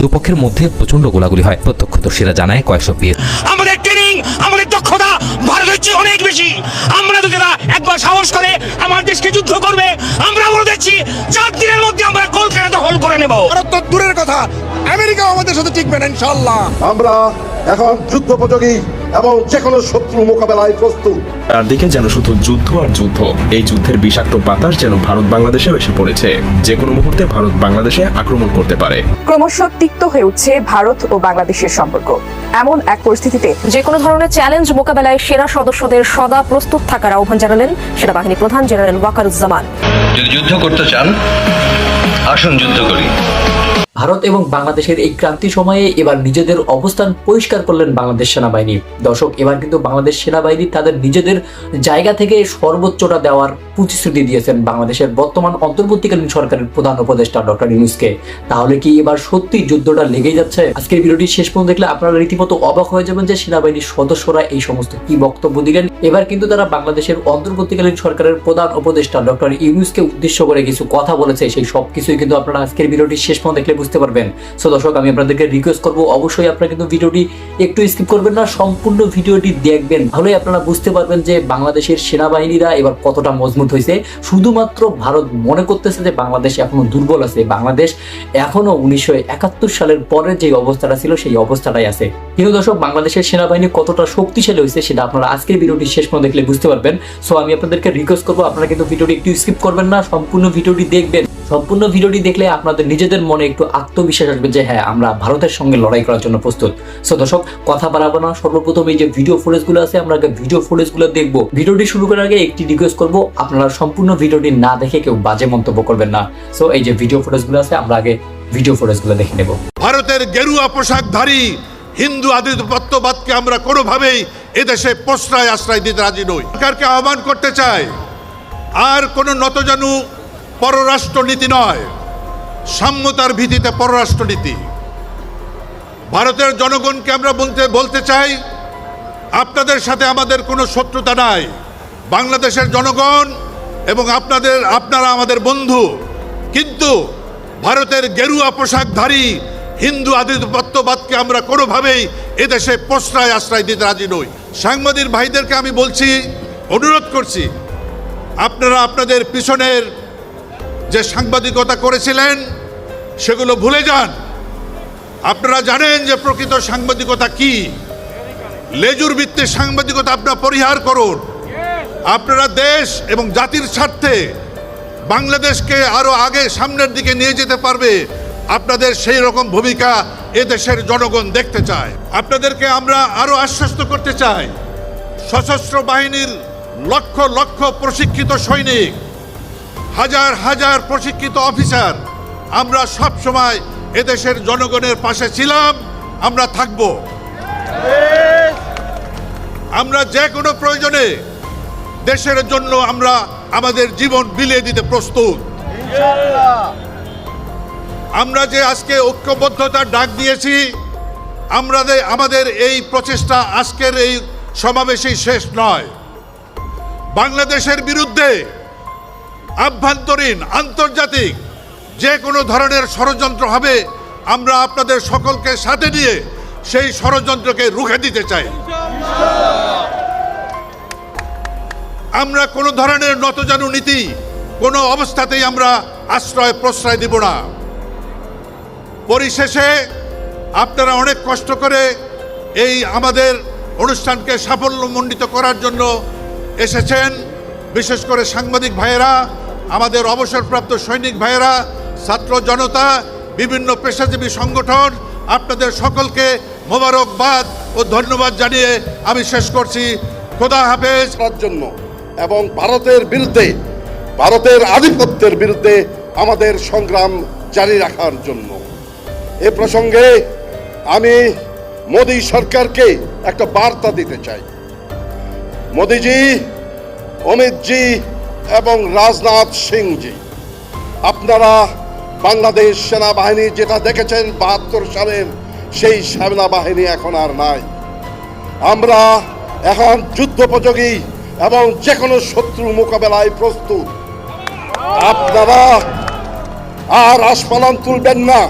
দুপক্ষের মধ্যে প্রচণ্ড গোলাগুলি হয়। প্রত্যক্ষদর্শীরা জানায় কয়েকশো বিয়ে আমাদের ট্রেনিং আমাদের দক্ষতা ভারতের চেয়ে অনেক বেশি। আমরা যদি এরা একবার সাহস করে আমার দেশকে যুদ্ধ করবে। আমরা বলে দিচ্ছি চার দিনের মধ্যে আমরা কলকাতা হল করে নেব। ভারত তো দূরের কথা। আমেরিকা আমাদের সাথে টিকবে না ইনশাল্লাহ আমরা এখন যুদ্ধোপযোগী এবং যে কোনো শত্রু মোকাবেলায় প্রস্তুত। চারদিকে যেন শুধু যুদ্ধ আর যুদ্ধ। এই যুদ্ধের বিষাক্ত বাতাস যেন ভারত বাংলাদেশেও এসে পড়েছে। যে কোনো মুহূর্তে ভারত বাংলাদেশে আক্রমণ করতে পারে। ক্রমশ তিক্ত হয়ে উঠছে ভারত ও বাংলাদেশের সম্পর্ক। এমন এক পরিস্থিতিতে যে কোনো ধরনের চ্যালেঞ্জ মোকাবেলায় সেনা সদস্যদের সদা প্রস্তুত থাকার আহ্বান জানালেন সেনাবাহিনী প্রধান জেনারেল ওয়াকারুজ্জামান। যদি যুদ্ধ করতে চান আসুন যুদ্ধ করি। ভারত এবং বাংলাদেশের এই ক্রান্তি সময়ে এবার নিজেদের অবস্থান পরিষ্কার করলেন বাংলাদেশ সেনাবাহিনী। দর্শক, এবার কিন্তু বাংলাদেশ সেনাবাহিনী তাদের নিজেদের জায়গা থেকে সর্বোচ্চটা দেওয়ার প্রতিশ্রুতি দিয়েছেন বাংলাদেশের বর্তমান অন্তর্বর্তীকালীন সরকারের প্রধান উপদেষ্টা ডক্টর ইউনুসকে। তাহলে কি এবার সত্যি যুদ্ধটা লেগেই যাচ্ছে? আজকের ভিডিওটি শেষ পর্যন্ত দেখলে আপনারা রীতিমতো অবাক হয়ে যাবেন যে সেনাবাহিনীর সদস্যরা এই সমস্ত কি বক্তব্য দিলেন। এবার কিন্তু তারা বাংলাদেশের অন্তর্বর্তীকালীন সরকারের প্রধান উপদেষ্টা ডক্টর ইউনুসকে উদ্দেশ্য করে কিছু কথা বলেছে। সেই সব কিছুই কিন্তু আপনারা আজকের ভিডিওটি শেষ পর্যন্ত দেখলে বুঝতে পারবেন। সো দর্শক, আমি আপনাদেরকে রিকোয়েস্ট করব, অবশ্যই আপনারা কিন্তু ভিডিওটি একটু স্কিপ করবেন না, সম্পূর্ণ ভিডিওটি দেখবেন। তাহলে আপনারা বুঝতে পারবেন যে বাংলাদেশের সেনাবাহিনীরা এবার কতটা মজবুত হয়েছে শুধুমাত্র ভারত মনে করতেছে যে বাংলাদেশ এখনও দুর্বল আছে। বাংলাদেশ এখনও উনিশশো একাত্তর সালের পরে যে অবস্থাটা ছিল, সেই অবস্থাটাই আছে। কিন্তু দর্শক, বাংলাদেশের সেনাবাহিনী কতটা শক্তিশালী হয়েছে সেটা আপনারা আজকের ভিডিওটি শেষ পর্যন্ত দেখলে বুঝতে পারবেন। সো আমি আপনাদেরকে রিকোয়েস্ট করব, আপনারা কিন্তু ভিডিওটি একটু স্কিপ করবেন না, সম্পূর্ণ ভিডিওটি দেখবেন। সম্পূর্ণ ভিডিওটি দেখলে আপনাদের নিজেদের মনে একটু আত্মবিশ্বাস আসবে যে হ্যাঁ আমরা ভারতের সঙ্গে লড়াই করার জন্য প্রস্তুত। সো দর্শক, কথা বাড়াবো না। সর্বপ্রথম এই যে ভিডিও ফুটেজগুলো আছে, আমরা আগে ভিডিও ফুটেজগুলো দেখব। ভিডিওটি শুরু করার আগে একটি রিকোয়েস্ট করব, আপনারা সম্পূর্ণ ভিডিওটি না দেখে কেউ বাজে মন্তব্য করবেন না। সো এই যে ভিডিও ফুটেজগুলো আছে, আমরা আগে ভিডিও ফুটেজগুলো দেখে নেব। ভারতের গেরুয়া পোশাকধারী হিন্দু আধিপত্যবাদকে আমরা কোনোভাবেই এদেশে প্রশ্রয় আশ্রয় দিতে রাজি নই। সরকারকে আহ্বান করতে চাই, আর কোনো নতজানু পররাষ্ট্রনীতি নয়, সাম্যতার ভিত্তিতে পররাষ্ট্রনীতি। ভারতের জনগণকে আমরা বলতে বলতে চাই, আপনাদের সাথে আমাদের কোনো শত্রুতা নাই। বাংলাদেশের জনগণ এবং আপনাদের, আপনারা আমাদের বন্ধু। কিন্তু ভারতের গেরুয়া পোশাকধারী হিন্দু আধিপত্যবাদকে আমরা কোনোভাবেই এদেশে প্রশ্রয়, আশ্রয় দিতে রাজি নই। সাংবাদিক ভাইদেরকে আমি বলছি, অনুরোধ করছি, আপনারা আপনাদের পিছনের যে সাংবাদিকতা করেছিলেন, সেগুলো ভুলে যান। আপনারা জানেন যে প্রকৃত সাংবাদিকতা কি? লেজুর ভিত্তিক সাংবাদিকতা আপনারা পরিহার করুন। আপনারা দেশ এবং জাতির স্বার্থে বাংলাদেশকে আরও আগে সামনের দিকে নিয়ে যেতে পারবে, আপনাদের সেই রকম ভূমিকা এদেশের জনগণ দেখতে চায়। আপনাদেরকে আমরা আরও আশ্বস্ত করতে চাই। সশস্ত্র বাহিনীর লক্ষ লক্ষ প্রশিক্ষিত সৈনিক হাজার হাজার প্রশিক্ষিত অফিসার। আমরা সব সময় এদেশের জনগণের পাশে ছিলাম, আমরা থাকব। আমরা যে কোনো প্রয়োজনে দেশের জন্য আমরা আমাদের জীবন বিলিয়ে দিতে প্রস্তুত। আমরা যে আজকে ঐক্যবদ্ধতার ডাক দিয়েছি আমরা আমাদের এই প্রচেষ্টা আজকের এই সমাবেশেই শেষ নয়। বাংলাদেশের বিরুদ্ধে আভ্যন্তরীণ, আন্তর্জাতিক যে কোনো ধরনের ষড়যন্ত্র হবে, আমরা আপনাদের সকলকে সাথে নিয়ে সেই ষড়যন্ত্রকে রুখে দিতে চাই। আমরা কোনো ধরনের নতজানু নীতি, কোনো অবস্থাতেই আমরা আশ্রয়, প্রশ্রয় দিব না। পরিশেষে আপনারা অনেক কষ্ট করে এই আমাদের অনুষ্ঠানকে সাফল্যমণ্ডিত করার জন্য এসেছেন। বিশেষ করে সাংবাদিক ভাইয়েরা আমাদের অবসরপ্রাপ্ত সৈনিক ভাইয়েরা, ছাত্র জনতা, বিভিন্ন পেশাজীবী সংগঠন, আপনাদের সকলকে মোবারকবাদ ও ধন্যবাদ জানিয়ে আমি শেষ করছি। খোদা হাফেজ। জন্য এবং ভারতের বিরুদ্ধে, ভারতের আধিপত্যের বিরুদ্ধে আমাদের সংগ্রাম জারি রাখার জন্য। এ প্রসঙ্গে আমি মোদী সরকারকে একটা বার্তা দিতে চাই। মোদিজি, অমিতজি এবং রাজনাথ সিংজি। আপনারা বাংলাদেশ সেনাবাহিনী যেটা দেখেছেন বাহাত্তর সালের সেই সেনাবাহিনী এখন আর নাই। আমরা এখন যুদ্ধোপযোগী এবং যে কোনো শত্রু মোকাবেলায় প্রস্তুত। আপনারা আর আসপালান তুলবেন না।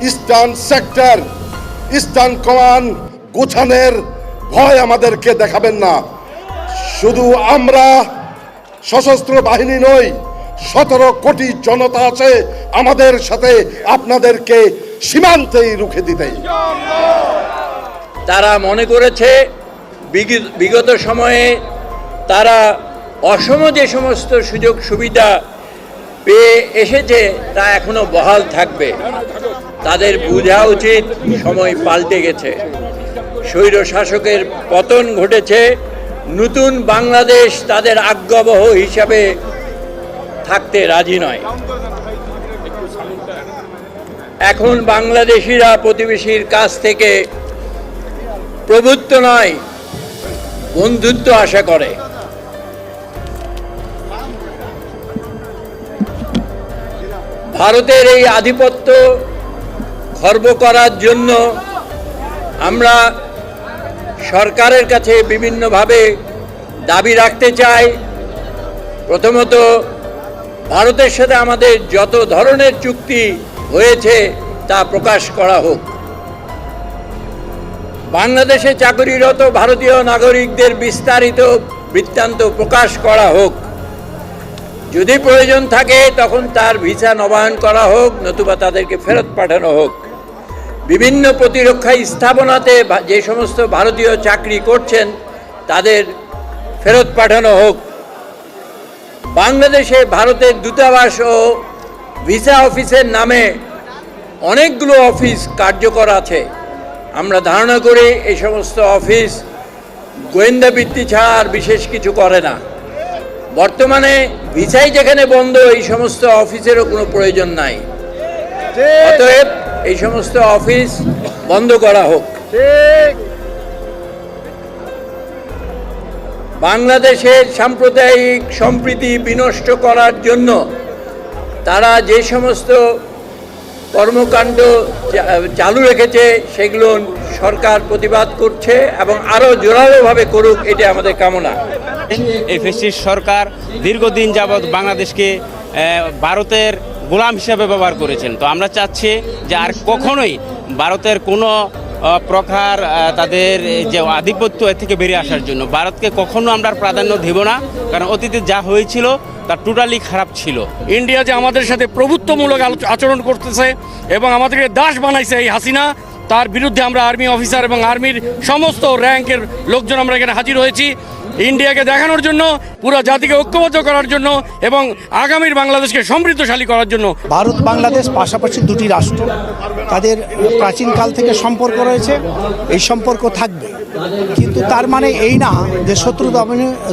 ইস্টার্ন সেক্টর, ইস্টার্ন কমান্ড গোছানের ভয় আমাদেরকে দেখাবেন না। শুধু আমরা সশস্ত্র বাহিনী নই, সতেরো কোটি জনতা আছে আমাদের সাথে আপনাদেরকে সীমান্তেই রুখে দিতে তারা মনে করেছে বিগত সময়ে তারা অসম যে সমস্ত সুযোগ সুবিধা পেয়ে এসেছে, তা এখনও বহাল থাকবে। তাদের বোঝা উচিত, সময় পাল্টে গেছে। স্বৈর শাসকের পতন ঘটেছে নতুন বাংলাদেশ তাদের আজ্ঞাবহ হিসাবে থাকতে রাজি নয়। এখন বাংলাদেশিরা প্রতিবেশীর কাছ থেকে প্রভুত্ব নয়, বন্ধুত্ব আশা করে। ভারতের এই আধিপত্য খর্ব করার জন্য আমরা সরকারের কাছে বিভিন্নভাবে দাবি রাখতে চাই। প্রথমত, ভারতের সাথে আমাদের যত ধরনের চুক্তি হয়েছে তা প্রকাশ করা হোক। বাংলাদেশে চাকরিরত ভারতীয় নাগরিকদের বিস্তারিত বৃত্তান্ত প্রকাশ করা হোক। যদি প্রয়োজন থাকে, তখন তার ভিসা নবায়ন করা হোক, নতুবা তাদেরকে ফেরত পাঠানো হোক। বিভিন্ন প্রতিরক্ষা স্থাপনাতে যে সমস্ত ভারতীয় চাকরি করছেন তাদের ফেরত পাঠানো হোক। বাংলাদেশে ভারতের দূতাবাস ও ভিসা অফিসের নামে অনেকগুলো অফিস কার্যকর আছে। আমরা ধারণা করি এই সমস্ত অফিস গোয়েন্দা বৃত্তি ছাড়া আর বিশেষ কিছু করে না। বর্তমানে ভিসাই যেখানে বন্ধ এই সমস্ত অফিসেরও কোনো প্রয়োজন নাই। অতএব এই সমস্ত অফিস বন্ধ করা হোক। বাংলাদেশের সাম্প্রদায়িক সম্প্রীতি বিনষ্ট করার জন্য তারা যে সমস্ত কর্মকাণ্ড চালু রেখেছে সেগুলো সরকার প্রতিবাদ করছে এবং আরও জোরালোভাবে করুক এটা আমাদের কামনা। এই ফেসিস্ট সরকার দীর্ঘদিন যাবৎ বাংলাদেশকে ভারতের গোলাম হিসাবে ব্যবহার করেছেন। তো আমরা চাচ্ছি যে আর কখনোই ভারতের কোনো প্রকার তাদের যে আধিপত্য এ থেকে বেরিয়ে আসার জন্য ভারতকে কখনো আমরা প্রাধান্য দেব না। কারণ অতীতে যা হয়েছিল তা টোটালি খারাপ ছিল। ইন্ডিয়া যে আমাদের সাথে প্রভুত্বমূলক আচরণ করতেছে এবং আমাদেরকে দাস বানাইছে এই হাসিনা, তার বিরুদ্ধে আমরা আর্মি অফিসার এবং আর্মির সমস্ত র্যাঙ্কের লোকজন আমরা এখানে হাজির হয়েছি। ইন্ডিয়াকে দেখানোর জন্য, পুরো জাতিকে ঐক্যবদ্ধ করার জন্য এবং আগামীর বাংলাদেশকে সমৃদ্ধশালী করার জন্য। ভারত, বাংলাদেশ পাশাপাশি দুটি রাষ্ট্র। তাদের প্রাচীনকাল থেকে সম্পর্ক রয়েছে, এই সম্পর্ক থাকবে। কিন্তু তার মানে এই না যে শত্রুতা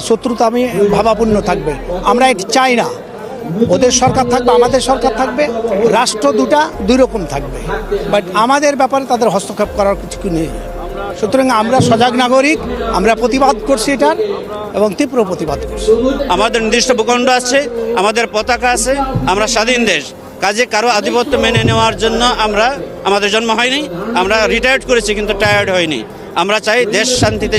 শত্রুতা আমি ভাবাপূর্ণ থাকবে। আমরা এটি চাই না। ওদের সরকার থাকবে, আমাদের সরকার থাকবে, রাষ্ট্র দুটা দুই রকম থাকবে। বাট আমাদের ব্যাপারে তাদের হস্তক্ষেপ করার কিছু নেই। সুতরাং আমরা সজাগ নাগরিক, আমরা প্রতিবাদ করছি এটার এবং তীব্র প্রতিবাদ করছি। আমাদের নির্দিষ্ট ভূখণ্ড আছে, আমাদের পতাকা আছে, আমরা স্বাধীন দেশ। কাজে কারও আধিপত্য মেনে নেওয়ার জন্য আমরা, আমাদের জন্ম হয়নি, আমরা রিটায়ার্ড করেছি কিন্তু টায়ার্ড হয়নি। আমরা চাই দেশ শান্তিতে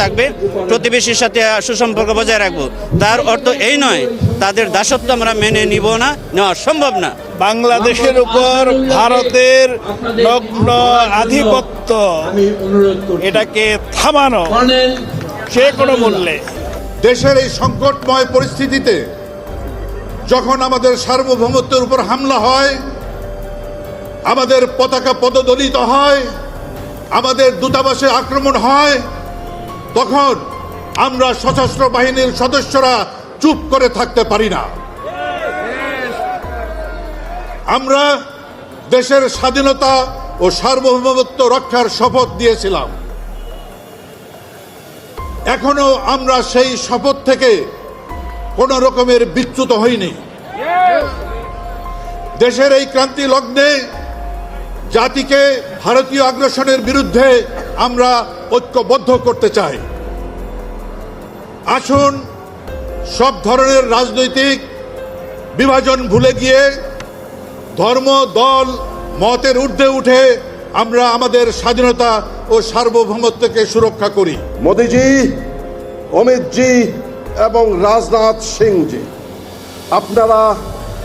থাকবে প্রতিবেশীর সাথে সুসম্পর্ক বজায় রাখব। তার অর্থ এই নয় তাদের দাসত্ব আমরা মেনে নিব না নেওয়া সম্ভব না। বাংলাদেশের উপর ভারতের নগ্ন আধিপত্য এটাকে থামানো যে কোনো মূল্যে। দেশের এই সংকটময় পরিস্থিতিতে যখন আমাদের সার্বভৌমত্বের উপর হামলা হয় আমাদের পতাকা পদদলিত হয় আমাদের দূতাবাসে আক্রমণ হয়, তখন আমরা সশস্ত্র বাহিনীর সদস্যরা চুপ করে থাকতে পারি না। আমরা দেশের স্বাধীনতা ও সার্বভৌমত্ব রক্ষার শপথ দিয়েছিলাম। এখনও আমরা সেই শপথ থেকে কোন রকমের বিচ্যুত হইনি। দেশের এই ক্রান্তি লগ্নে জাতিকে ভারতীয় আগ্রাসনের বিরুদ্ধে আমরা ঐক্যবদ্ধ করতে চাই। আসুন, সব ধরনের রাজনৈতিক বিভাজন ভুলে গিয়ে ধর্ম, দল, মতের ঊর্ধ্বে উঠে আমরা আমাদের স্বাধীনতা ও সার্বভৌমত্বকে সুরক্ষা করি। মোদিজি, অমিতজি এবং রাজনাথ সিংজি, আপনারা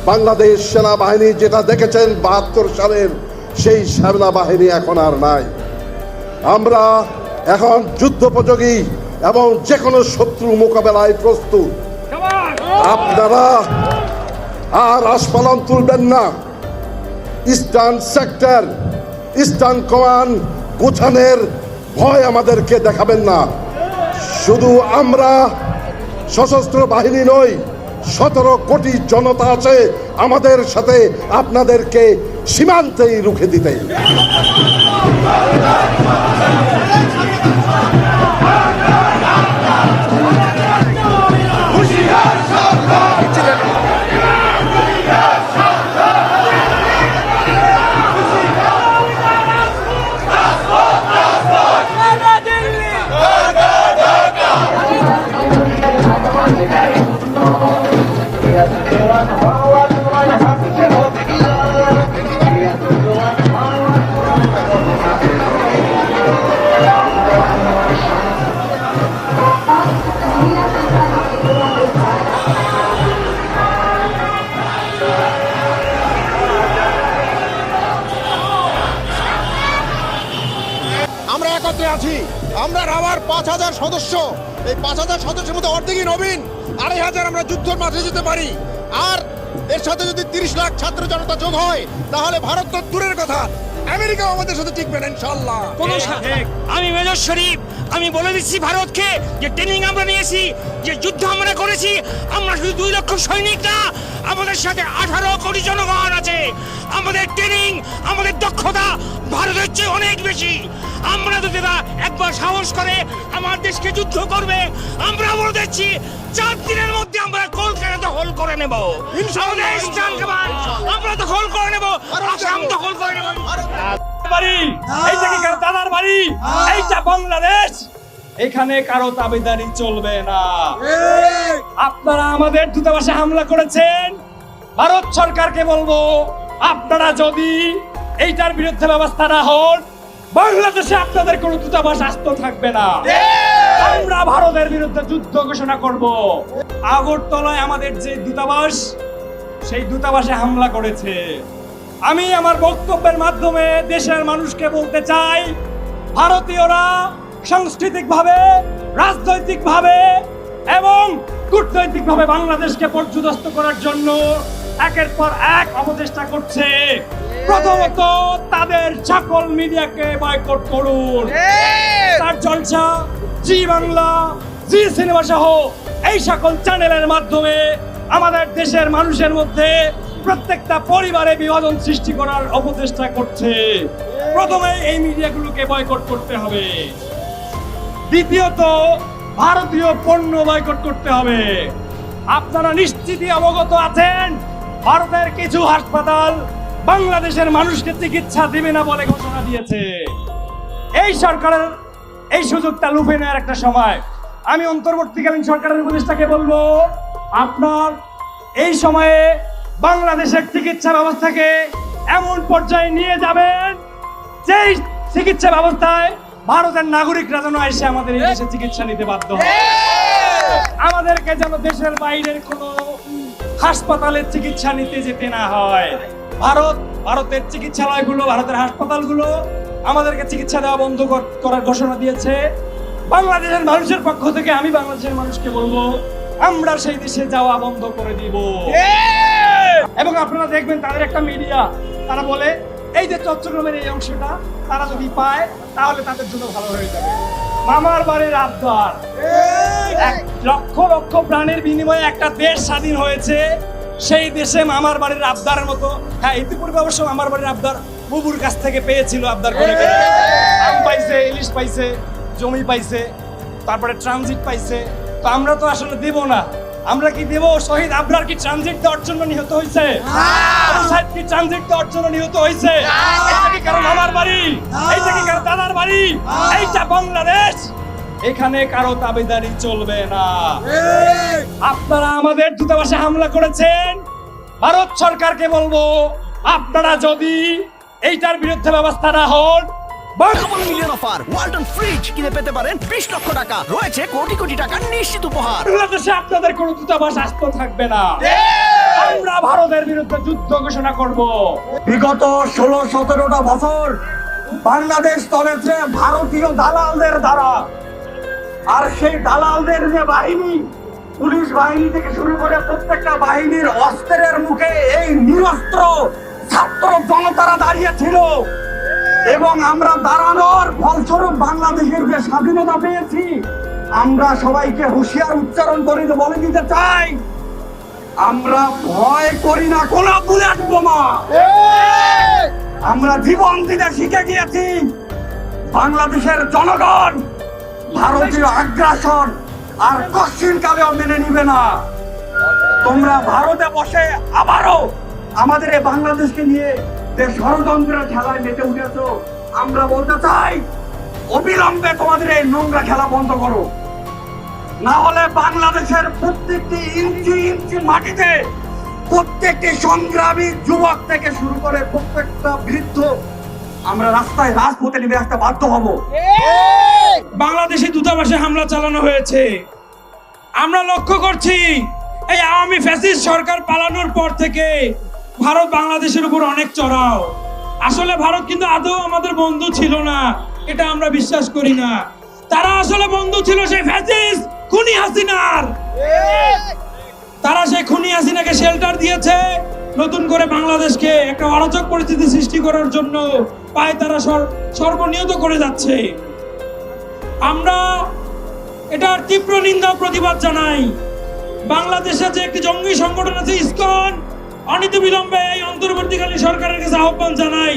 বাংলাদেশ সেনাবাহিনী যেটা দেখেছেন বাহাত্তর সালের সেই সেনাবাহিনী এখন আর নাই। আমরা এখন যুদ্ধোপযোগী এবং যে কোনো শত্রু মোকাবেলায় প্রস্তুত। আপনারা আর আস্পালন তুলবেন না। ইস্টার্ন সেক্টর, ইস্টার্ন কমান্ড গুছানের ভয় আমাদেরকে দেখাবেন না। শুধু আমরা সশস্ত্র বাহিনী নই, সতেরো কোটি জনতা আছে আমাদের সাথে। আপনাদেরকে সীমান্তেই রুখে দিতে। যুদ্ধের মাঠে যেতে পারি। আর এর সাথে যদি তিরিশ লাখ ছাত্র জনতা যোগ হয় তাহলে ভারত তো দূরের কথা। আমেরিকা আমাদের সাথে টিকবে না ইনশাল্লাহ কোনো আমি মেজর শরীফ আমি বলে দিচ্ছি ভারতকে যে ট্রেনিং আমরা নিয়েছি যে যুদ্ধ আমরা করেছি আমরা শুধু দুই লক্ষ সৈনিক না আমাদের সাথে আঠারো কোটি জনগণ আছে। আমাদের ট্রেনিং আমাদের দক্ষতা ভারতের চেয়ে অনেক বেশি। আমরা যদি এরা একবার সাহস করে আমার দেশকে যুদ্ধ করবে আমরা বলে দিচ্ছি চার দিনের মধ্যে আমরা কলকাতা দখল করে নেব। আমরা দখল করে নেব আসাম দখল করে নেব। বাড়ি এইটা কি দাদার বাড়ি এইটা বাংলাদেশ। এখানে কারও দাবিদারি চলবে না। আপনারা আমাদের দূতাবাসে হামলা করেছেন। ভারত সরকারকে বলব আপনারা যদি এইটার বিরুদ্ধে ব্যবস্থা না হন বাংলাদেশে আপনাদের কোনো দূতাবাস আস্ত থাকবে না। আমরা ভারতের বিরুদ্ধে যুদ্ধ ঘোষণা করব। আগরতলায় আমাদের যে দূতাবাস সেই দূতাবাসে হামলা করেছে। আমি আমার বক্তব্যের মাধ্যমে দেশের মানুষকে বলতে চাই ভারতীয়রা সাংস্কৃতিকভাবে রাজনৈতিকভাবে এবং কূটনৈতিকভাবে বাংলাদেশকে পর্যদস্ত করার জন্য একের পর এক অপচেষ্টা করছে। প্রথমত তাদের সকল মিডিয়াকে বয়কট করুন। তার জলসা জি বাংলা জি সিনেমা সহ এই সকল চ্যানেলের মাধ্যমে আমাদের দেশের মানুষের মধ্যে প্রত্যেকটা পরিবারে বিভাজন সৃষ্টি করার অপচেষ্টা করছে। প্রথমে এই মিডিয়াগুলোকে বয়কট করতে হবে। দ্বিতীয়ত ভারতীয় পণ্য বয়কট করতে হবে। আপনারা নিশ্চিতই অবগত আছেন ভারতের কিছু হাসপাতাল বাংলাদেশের মানুষকে চিকিৎসা দিবে না বলে ঘোষণা দিয়েছে। এই সরকারের এই সুযোগটা লুফে নেওয়ার একটা সময়। আমি অন্তর্বর্তীকালীন সরকারের উপদেষ্টাকে বলব আপনার এই সময়ে বাংলাদেশের চিকিৎসা ব্যবস্থাকে এমন পর্যায়ে নিয়ে যাবেন যেই চিকিৎসা ব্যবস্থায় ভারতের নাগরিকরা যেন এসে আমাদের এই দেশে চিকিৎসা নিতে বাধ্য হয় আমাদেরকে যেন দেশের বাইরের কোনো হাসপাতালে চিকিৎসা নিতে যেতে না হয়। ভারত, ভারতের চিকিৎসালয়গুলো, ভারতের হাসপাতালগুলো আমাদেরকে চিকিৎসা দেওয়া বন্ধ করার ঘোষণা দিয়েছে। বাংলাদেশের মানুষের পক্ষ থেকে আমি বাংলাদেশের মানুষকে বলব, আমরা সেই দেশে যাওয়া বন্ধ করে দিব। এবং আপনারা দেখবেন তাদের একটা মিডিয়া, তারা বলে, এই যে চট্টগ্রামের এই অংশটা, তারা যদি পায়, তাহলে তাদের জন্য ভালো হয়ে যাবে। মামার বাড়ির আবদার। এক লক্ষ লক্ষ প্রাণের বিনিময়ে একটা দেশ স্বাধীন হয়েছে। সেই দেশে মামার বাড়ির আবদারের মতো। হ্যাঁ ইতিপূর্বে অবশ্য মামার বাড়ির আবদার বুবুর কাছ থেকে পেয়েছিল আবদার করে করে। আম পাইছে ইলিশ পাইছে জমি পাইছে তারপরে ট্রানজিট পাইছে। তো আমরা তো আসলে দেব না। আমরা কি দেব? শহীদ আবরার কি ট্রানজিট দেওয়ার জন্য নিহত হয়েছে? সাহেব কি ট্রানজিট দেওয়ার জন্য নিহত হয়েছে? এইটা কি কারও মামার বাড়ি? এইটা কি কারও দাদার বাড়ি? এইটা বাংলাদেশ। এখানে কারও দাবিদারি চলবে না। আপনারা আমাদের দূতাবাসে হামলা করেছেন। ভারত সরকারকে বলব আপনারা যদি এইটার বিরুদ্ধে ব্যবস্থা না হন মিলিয়ন অফার ওয়ালটন ফ্রিজ কিনে পেতে পারেন বিশ লক্ষ টাকা। রয়েছে কোটি কোটি টাকার নিশ্চিত উপহার। বাংলাদেশে আপনাদের কোনো দূতাবাস আসতে থাকবে না। আমরা ভারতের বিরুদ্ধে যুদ্ধ ঘোষণা করব। বিগত ষোলো সতেরোটা বছর বাংলাদেশ চলেছে ভারতীয় দালালদের দ্বারা। আর সেই দালালদের যে বাহিনী পুলিশ বাহিনী থেকে শুরু করে প্রত্যেকটা বাহিনীর অস্ত্রের মুখে এই নিরস্ত্র ছাত্র জনতারা দাঁড়িয়ে ছিল। এবং আমরা দাঁড়ানোর ফলস্বরূপ বাংলাদেশের যে স্বাধীনতা পেয়েছি, আমরা সবাইকে হুঁশিয়ার উচ্চারণ করে বলে দিতে চাই, আমরা ভয় করি না, কোন বুলেট বোমা। আমরা জীবন দিতে শিখে গিয়েছি, বাংলাদেশের জনগণ, ভারতীয় আগ্রাসন আর কশ্চিন কালেও মেনে নিবে না। তোমরা ভারতে বসে আবারও আমাদের এই বাংলাদেশকে নিয়ে ষড়যন্ত্রের খেলায় মেতে উঠেছো, আমরা বলতে চাই, অবিলম্বে তোমাদের এই নোংরা খেলা বন্ধ করো। না হলে বাংলাদেশের প্রত্যেকটি ইঞ্চি ইঞ্চি মাটিতে প্রত্যেকটি সংগ্রামী যুবক থেকে শুরু করে প্রত্যেকটা বৃদ্ধ আমরা রাস্তায় রাজপথে নেমে আসতে বাধ্য হব। বাংলাদেশি দূতাবাসে হামলা চালানো হয়েছে। আমরা লক্ষ্য করছি, এই আওয়ামী ফ্যাসিস্ট সরকার পালানোর পর থেকে ভারত বাংলাদেশের উপর অনেক চড়াও। আসলে ভারত কিন্তু আদৌ আমাদের বন্ধু ছিল না, এটা আমরা বিশ্বাস করি না। তারা আসলে বন্ধু ছিল সেই ফ্যাসিস্ট খুনি হাসিনার। তারা সেই খুনি হাসিনাকে শেল্টার দিয়েছে, নতুন করে বাংলাদেশকে একটা অরাজক পরিস্থিতি সৃষ্টি করার জন্য পায় তারা সর- সর্বনিয়ত করে যাচ্ছে। আমরা এটার তীব্র নিন্দা প্রতিবাদ জানাই। বাংলাদেশে যে একটি জঙ্গি সংগঠন আছে ইসকন অনিত বিলম্বে এই অন্তর্বর্তীকালীন সরকারের কাছে আহ্বান জানাই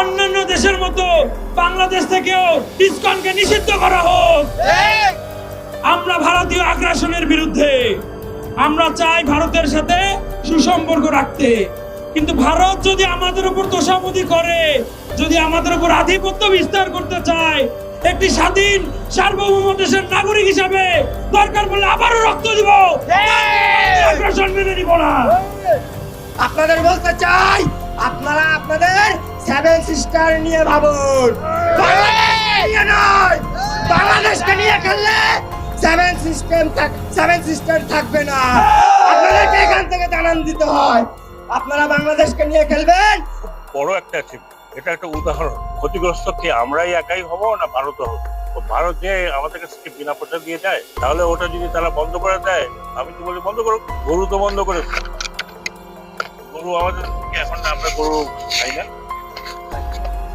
অন্যান্য দেশের মতো বাংলাদেশ থেকেও ইসকনকে নিষিদ্ধ করা হোক। আমরা ভারতীয় আগ্রাসনের বিরুদ্ধে আমরা চাই ভারতের সাথে সুসম্পর্ক রাখতে। কিন্তু ভারত যদি আমাদের উপর তোষামতি করে যদি আমাদের উপর আধিপত্য বিস্তার করতে চায় একটি স্বাধীন সার্বভৌম দেশের নাগরিক হিসাবে দরকার পড়লে আবারও রক্ত দিব। আগ্রাসন মেনে নিব না। আপনাদের বলতে চাই, আপনারা আপনাদের সেভেন সিস্টার নিয়ে ভাবুন। বাংলাদেশকে নিয়ে খেললে সেভেন সিস্টেম সেভেন সিস্টার থাকবে না। আপনাদেরকে এখান থেকে জানান দিতে হয়, আপনারা বাংলাদেশকে নিয়ে খেলবেন? বড় একটা এটা একটা উদাহরণ। ক্ষতিগ্রস্ত কি আমরাই একাই হব না ভারতও হবে? ভারত যে আমাদের কাছে বিনা পয়সা দিয়ে যায়? তাহলে ওটা যদি তারা বন্ধ করে দেয়, আমি তো বলি বন্ধ করো গরু তো বন্ধ করেছে গরু আমাদের এখন আমরা গরু খাই না।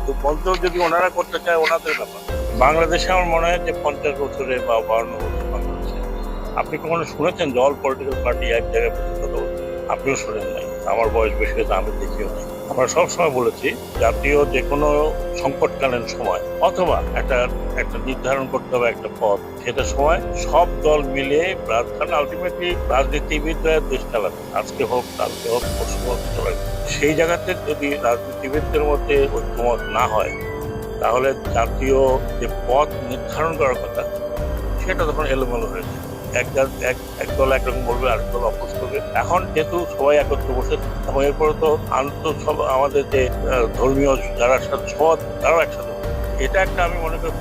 তো বলতেও যদি ওনারা করতে চায়, ওনাদের ব্যাপার। বাংলাদেশে আমার মনে হয় যে পঞ্চাশ বছরে বা বাউন্ন বছর বাংলাদেশে। আপনি কখনো শুনেছেন যে অল পলিটিক্যাল পার্টি এক জায়গায় বসে আপনিও শোনেন নাই। আমার বয়স বেশি হয়েছে, আমি দেখিও নাই। আমরা সবসময় বলেছি, জাতীয় যে কোনো সংকটকালীন সময় অথবা একটা একটা নির্ধারণ করতে হবে একটা পথ। সেটা সময় সব দল মিলে কারণ আলটিমেটলি রাজনীতিবিদরা দেশ চালাবে। আজকে হোক, কালকে হোক, পরশু হোক সেই জায়গাতে যদি রাজনীতিবিদদের মধ্যে ঐক্যমত না হয়, তাহলে জাতীয় যে পথ নির্ধারণ করার কথা, সেটা তখন এলোমেলো হয়ে যায়। এক দল, এক এক দল একরকম বলবে, আরেক দল অপোজ করবে। এখন যেহেতু সবাই একত্রে বসে এবং এরপরে তো আন্ত আমাদের যে ধর্মীয় যারা সব তারাও একসাথে এটা একটা আমি মনে করি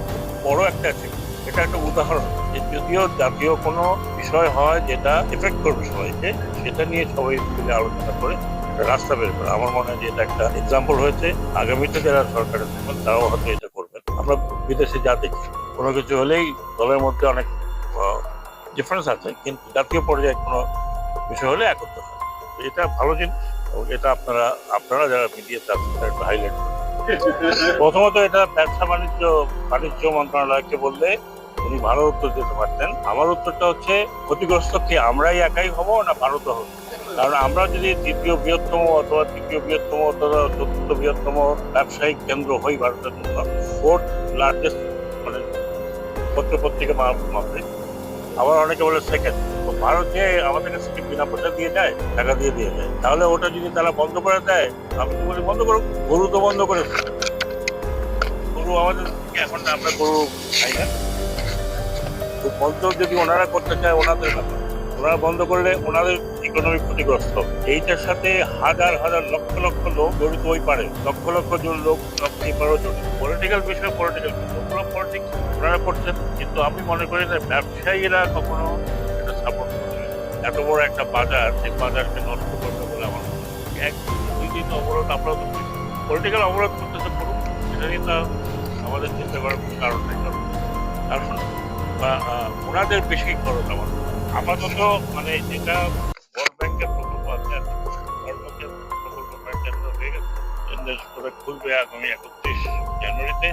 বড় একটা আছে এটা একটা উদাহরণ যে যদিও জাতীয় কোনো বিষয় হয় যেটা এফেক্ট করবে সবাইকে, সেটা নিয়ে সবাই মিলে আলোচনা করে একটা রাস্তা বের করে। আমার মনে হয় যে এটা একটা এক্সাম্পল হয়েছে। আগামীতে যারা সরকারে থাকবেন, তারাও হয়তো এটা করবেন। আমরা বিদেশে যা দেখি, কোনো কিছু হলেই দলের মধ্যে অনেক ডিফারেন্স আছে, কিন্তু জাতীয় পর্যায়ে কোনো বিষয় হলে একত্র এটা ভালো জিনিস এবং এটা আপনারা আপনারা যারা মিডিয়াতে আছেন, তারা একটু হাইলাইট প্রথমত এটা ব্যবসা বাণিজ্য বাণিজ্য মন্ত্রণালয়কে বললে উনি ভালো উত্তর দিতে পারতেন। আমার উত্তরটা হচ্ছে, ক্ষতিগ্রস্ত কি আমরাই একাই হব না ভারতও হবে? কারণ আমরা যদি তৃতীয় বৃহত্তম অথবা তৃতীয় বৃহত্তম অথবা চতুর্থ বৃহত্তম ব্যবসায়িক কেন্দ্র হই ভারতের জন্য ফোর্থ লার্জেস্ট মানে পত্র পত্রিকা মাপে আবার অনেকে বলে সেকেন্ড তো ভারত যে আমাদের কি বিনা পয়সা দিয়ে দেয়? টাকা দিয়ে দিয়ে দেয়? তাহলে ওটা যদি তারা বন্ধ করে দেয়, আমি তো বলি, বন্ধ করুক। গরু তো বন্ধ করে গরু আমাদের এখন আমরা গরু খাই না। বন্ধ যদি ওনারা করতে চায়, ওনাদের ব্যাপার। ওনারা বন্ধ করলে ওনাদের ইকোনমিক ক্ষতিগ্রস্ত। এইটার সাথে হাজার হাজার লক্ষ লক্ষ লোক জড়িত হই পারে। লক্ষ লক্ষ জন লোক লক্ষ পারো জড়িত পলিটিক্যাল বিষয় পলিটিক্যাল ওগুলো পলিটিক্স ওনারা করছেন। কিন্তু আমি মনে করি যে ব্যবসায়ীরা কখনো এটা সাপোর্ট করবে এত বড় একটা বাজার, সেই বাজারকে নষ্ট করবে বলে আমার হয়। এক দুই দিন অবরোধ আমরা পলিটিক্যাল অবরোধ করতেছে করুন সেটা নিয়ে তা আমাদের চিন্তা করার কোনো কারণ নেই। কারণ কারণ বা ওনাদের বেশি খরচ আমার আপাতত মানে যেটা ইনভেস্ট খুলবে আগামী একত্রিশ জানুয়ারিতে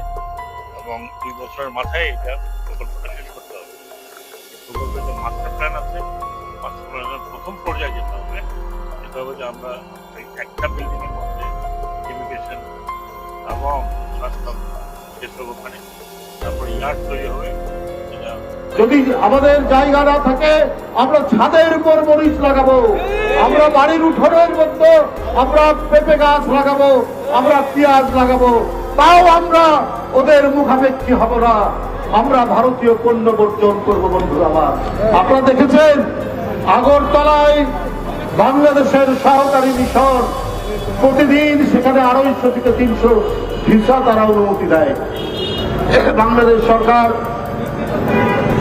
এবং দুই বছরের মাথায় এটা প্রকল্পটা শেষ করতে হবে। প্রকল্পের যে মাস্টার প্ল্যান আছে, মাস্টার প্ল্যানের প্রথম পর্যায়ে যেতে হবে, সেটা হবে যে আমরা এই একটা বিল্ডিং এর মধ্যে ইমিগ্রেশন এবং স্বাস্থ্য যেসব ওখানে তারপরে ইয়ার্ড তৈরি হবে যদি আমাদের জায়গা না থাকে, আমরা ছাদের উপর মরিচ লাগাবো। আমরা বাড়ির উঠোনের মধ্যে আমরা পেঁপে গাছ লাগাবো, আমরা পেঁয়াজ লাগাবো। তাও আমরা ওদের মুখাপেক্ষি হব না। আমরা ভারতীয় পণ্য বর্জন করব, বন্ধুরা আমার। আপনারা দেখেছেন, আগরতলায় বাংলাদেশের সহকারী মিশন প্রতিদিন সেখানে আড়াইশো থেকে তিনশো ভিসা তারা অনুমতি দেয়। বাংলাদেশ সরকার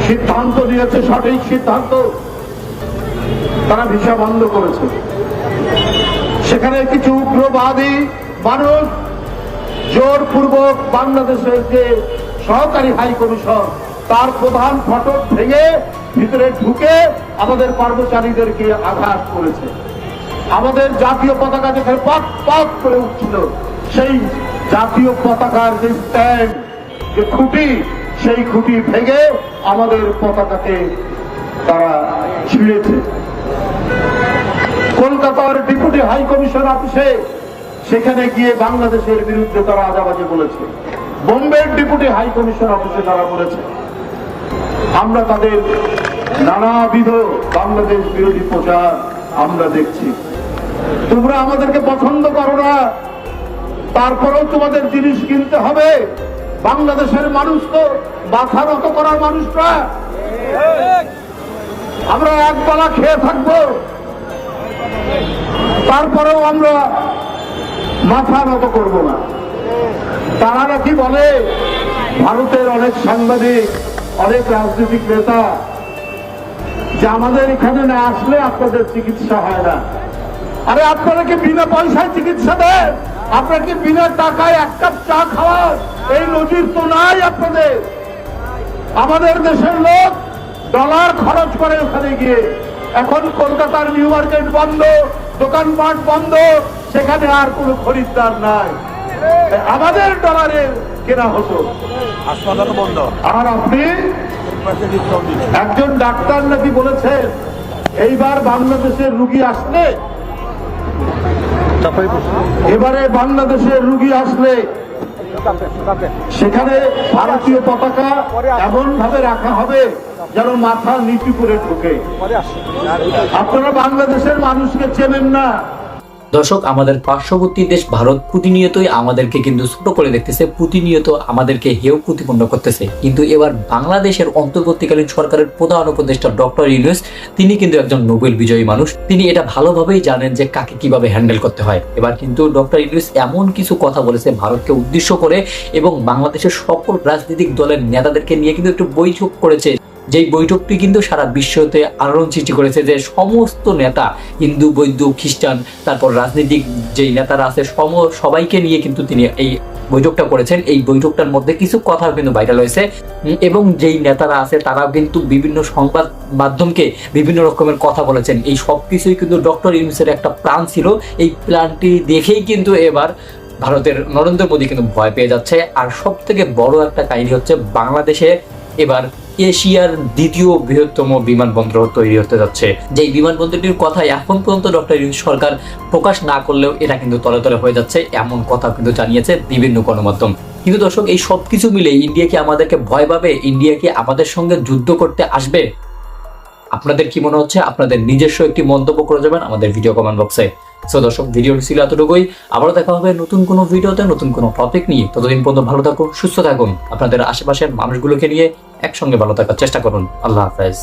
সিদ্ধান্ত নিয়েছে, সঠিক সিদ্ধান্ত তারা ভিসা বন্ধ করেছে। সেখানে কিছু উগ্রবাদী মানুষ জোরপূর্বক বাংলাদেশের যে সহকারী হাই কমিশন, তার প্রধান ফটক ভেঙে ভিতরে ঢুকে আমাদের কর্মচারীদেরকে আঘাত করেছে। আমাদের জাতীয় পতাকা যেখানে পাক পাক করে উঠছিল, সেই জাতীয় পতাকার যে স্ট্যান্ড যে খুঁটি, সেই খুঁটি ভেঙে আমাদের পতাকাকে তারা ছিঁড়েছে। কলকাতার ডেপুটি হাই কমিশন অফিসে সেখানে গিয়ে বাংলাদেশের বিরুদ্ধে তারা আজাবাজে বলেছে। বোম্বের ডেপুটি হাই কমিশন অফিসে তারা বলেছে, আমরা তাদের নানাবিধ বাংলাদেশ বিরোধী প্রচার আমরা দেখছি। তোমরা আমাদেরকে পছন্দ করো না। তারপরেও তোমাদের জিনিস কিনতে হবে। বাংলাদেশের মানুষ তো মাথা নত করার মানুষরা আমরা একবেলা খেয়ে থাকব। তারপরেও আমরা মাথা নত করব না। তারা নাকি বলে? ভারতের অনেক সাংবাদিক, অনেক রাজনৈতিক নেতা, যে আমাদের এখানে না আসলে আপনাদের চিকিৎসা হয় না। আরে আপনারা কি বিনা পয়সায় চিকিৎসা দেন? আপনারা কি বিনা টাকায় এক কাপ চা খাওয়ার এই নজির তো নাই আপনাদের। আমাদের দেশের লোক ডলার খরচ করে ওখানে গিয়ে। এখন কলকাতার নিউ মার্কেট বন্ধ দোকানপাট বন্ধ সেখানে আর কোনো খরিদ্দার নাই। আমাদের ডলারে কেনা হতো। হাসপাতাল বন্ধ। আর আপনি? একজন ডাক্তার নাকি বলেছেন এইবার বাংলাদেশের রুগী আসলে। এবারে বাংলাদেশের রুগী আসলে। সেখানে ভারতীয় পতাকা এমন ভাবে রাখা হবে যেন মাথা নিচু করে ঢুকে। আপনারা বাংলাদেশের মানুষকে চেনেন না। দর্শক, আমাদের পার্শ্ববর্তী দেশ ভারত প্রতিনিয়তই আমাদেরকে কিন্তু ছোট করে দেখতেছে, প্রতিনিয়ত আমাদেরকে হেয় প্রতিপন্ন করতেছে। কিন্তু এবার বাংলাদেশের অন্তর্বর্তীকালীন সরকারের প্রধান উপদেষ্টা ডক্টর ইউনুস, তিনি কিন্তু একজন নোবেল বিজয়ী মানুষ। তিনি এটা ভালোভাবেই জানেন যে কাকে কীভাবে হ্যান্ডেল করতে হয়। এবার কিন্তু ডক্টর ইউনুস এমন কিছু কথা বলেছে ভারতকে উদ্দেশ্য করে এবং বাংলাদেশের সকল রাজনৈতিক দলের নেতাদেরকে নিয়ে কিন্তু একটু বৈঠক করেছে। যেই বৈঠকটি কিন্তু সারা বিশ্বতে আলোড়ন সৃষ্টি করেছে যে সমস্ত নেতা, হিন্দু, বৌদ্ধ, খ্রিস্টান, তারপর রাজনৈতিক যেই নেতারা আছে, সম, সবাইকে নিয়ে কিন্তু তিনি এই বৈঠকটা করেছেন। এই বৈঠকটার মধ্যে কিছু কথা কিন্তু ভাইরাল হয়েছে। এবং যেই নেতারা আছে, তারাও কিন্তু বিভিন্ন সংবাদ মাধ্যমকে বিভিন্ন রকমের কথা বলেছেন। এই সব কিছুই কিন্তু ডক্টর ইউনুসের একটা প্ল্যান ছিল। এই প্ল্যানটি দেখেই কিন্তু এবার ভারতের নরেন্দ্র মোদী কিন্তু ভয় পেয়ে যাচ্ছে। আর সব থেকে বড় একটা কাহিনী হচ্ছে, বাংলাদেশে এবার এশিয়ার দ্বিতীয় বৃহত্তম বিমানবন্দর তৈরি হতে যাচ্ছে। যেই বিমানবন্দরটির কথা এখন পর্যন্ত ডক্টর সরকার প্রকাশ না করলেও এটা কিন্তু তলে তলে হয়ে যাচ্ছে, এমন কথা কিন্তু জানিয়েছে বিভিন্ন গণমাধ্যম। কিন্তু দর্শক, এই সব কিছু মিলে ইন্ডিয়া কি আমাদেরকে ভয় পাবে? ইন্ডিয়া কি আমাদের সঙ্গে যুদ্ধ করতে আসবে? আপনাদের কি মনে হচ্ছে? আপনাদের নিজস্ব একটি মন্তব্য করে যাবেন আমাদের ভিডিও কমেন্ট বক্সে। সো দর্শক ভিডিওটি ছিল এতটুকুই। আবারও দেখা হবে নতুন কোনো ভিডিওতে নতুন কোনো টপিক নিয়ে। ততদিন পর্যন্ত ভালো থাকুন, সুস্থ থাকুন। আপনাদের আশেপাশের মানুষগুলোকে নিয়ে একসঙ্গে ভালো থাকার চেষ্টা করুন। আল্লাহ হাফেজ।